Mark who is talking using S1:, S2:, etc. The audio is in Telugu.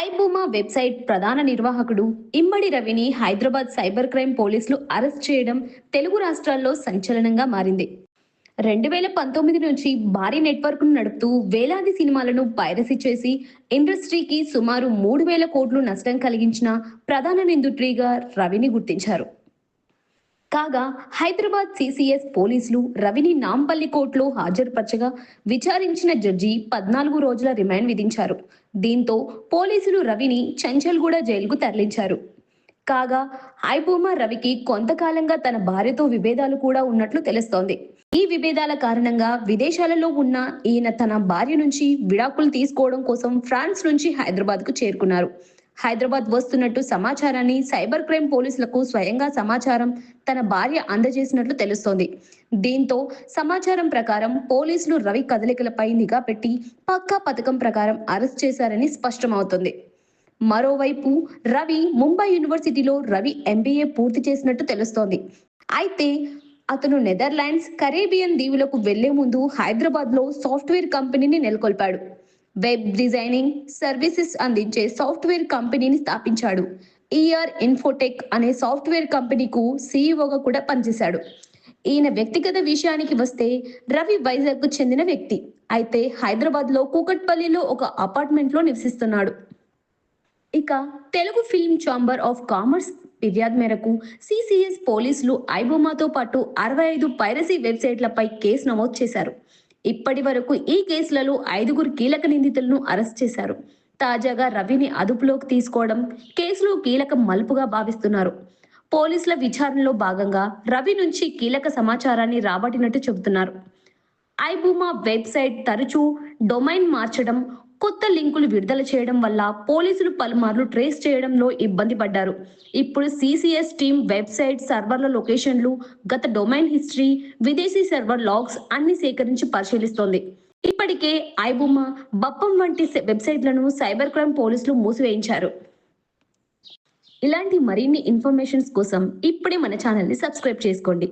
S1: ఐబూమా వెబ్సైట్ ప్రధాన నిర్వాహకుడు ఇమ్మడి రవిని హైదరాబాద్ సైబర్ క్రైమ్ పోలీసులు అరెస్ట్ చేయడం తెలుగు రాష్ట్రాల్లో సంచలనంగా మారింది. రెండు వేల పంతొమ్మిది నుంచి భారీ నెట్వర్క్ను నడుపుతూ వేలాది సినిమాలను పైరసీ చేసి ఇండస్ట్రీకి సుమారు మూడు వేల కోట్లు నష్టం కలిగించిన ప్రధాన నిందితుడిగా రవిని గుర్తించారు. కాగా హైదరాబాద్ సిసిఎస్ పోలీసులు రవిని నాంపల్లి కోర్టులో హాజరుపరచగా విచారించిన జడ్జి పద్నాలుగు రోజుల రిమాండ్ విధించారు. దీంతో పోలీసులు రవిని చంచల్గూడ జైలుకు తరలించారు. కాగా ఐబూమా రవికి కొంతకాలంగా తన భార్యతో విభేదాలు కూడా ఉన్నట్లు తెలుస్తోంది. ఈ విభేదాల కారణంగా విదేశాలలో ఉన్న ఈయన తన భార్య నుంచి విడాకులు తీసుకోవడం కోసం ఫ్రాన్స్ నుంచి హైదరాబాద్కు చేరుకున్నారు. హైదరాబాద్ వస్తున్నట్టు సమాచారాన్ని సైబర్ క్రైమ్ పోలీసులకు స్వయంగా సమాచారం తన భార్య అందజేసినట్లు తెలుస్తోంది. దీంతో సమాచారం ప్రకారం పోలీసులు రవి కదలికలపై నిఘా పెట్టి పక్కా పథకం ప్రకారం అరెస్ట్ చేశారని స్పష్టమవుతుంది. మరోవైపు రవి ముంబై యూనివర్సిటీలో రవి ఎంబీఏ పూర్తి చేసినట్టు తెలుస్తోంది. అయితే అతను నెదర్లాండ్స్ కరేబియన్ దీవులకు వెళ్ళే ముందు హైదరాబాద్లో సాఫ్ట్వేర్ కంపెనీని నెలకొల్పాడు. వెబ్ డిజైనింగ్ సర్వీసెస్ అందించే సాఫ్ట్వేర్ కంపెనీని స్థాపించాడు. ఈఆర్ ఇన్ఫోటెక్ అనే సాఫ్ట్వేర్ కంపెనీకు సీఈఓగా కూడా పనిచేశాడు. ఈయన వ్యక్తిగత విషయానికి వస్తే రవి వైజాగ్కు చెందిన వ్యక్తి. అయితే హైదరాబాద్లో కూకట్పల్లిలో ఒక అపార్ట్మెంట్లో నివసిస్తున్నాడు. ఇక Telugu film chamber of commerce ఫిర్యాదు మేరకు సిసిఎస్ పోలీసులు ఐబొమాతో పాటు అరవై ఐదు పైరసీ వెబ్సైట్లపై కేసు నమోదు చేశారు. ఇప్పటి వరకు ఈ కేసులలో ఐదుగురు కీలక నిందితులను అరెస్ట్ చేశారు. తాజాగా రవిని అదుపులోకి తీసుకోవడం కేసులో కీలక మలుపుగా భావిస్తున్నారు. పోలీసుల విచారణలో భాగంగా రవి నుంచి కీలక సమాచారాన్ని రాబట్టినట్టు చెబుతున్నారు. ఐబూమా వెబ్సైట్ తరచూ డొమైన్ మార్చడం కొత్త లింకులు విడుదల చేయడం వల్ల పోలీసులు పలుమార్లు ట్రేస్ చేయడంలో ఇబ్బంది పడ్డారు. ఇప్పుడు సిసిఎస్ టీమ్ వెబ్సైట్ సర్వర్ల లొకేషన్లు గత డొమైన్ హిస్టరీ విదేశీ సర్వర్ లాగ్స్ అన్ని సేకరించి పరిశీలిస్తోంది. ఇప్పటికే ఐబుమా బప్పం వంటి వెబ్సైట్లను సైబర్ క్రైమ్ పోలీసులు మూసివేయించారు. ఇలాంటి మరిన్ని ఇన్ఫర్మేషన్స్ కోసం ఇప్పుడే మన ఛానల్ని సబ్స్క్రైబ్ చేసుకోండి.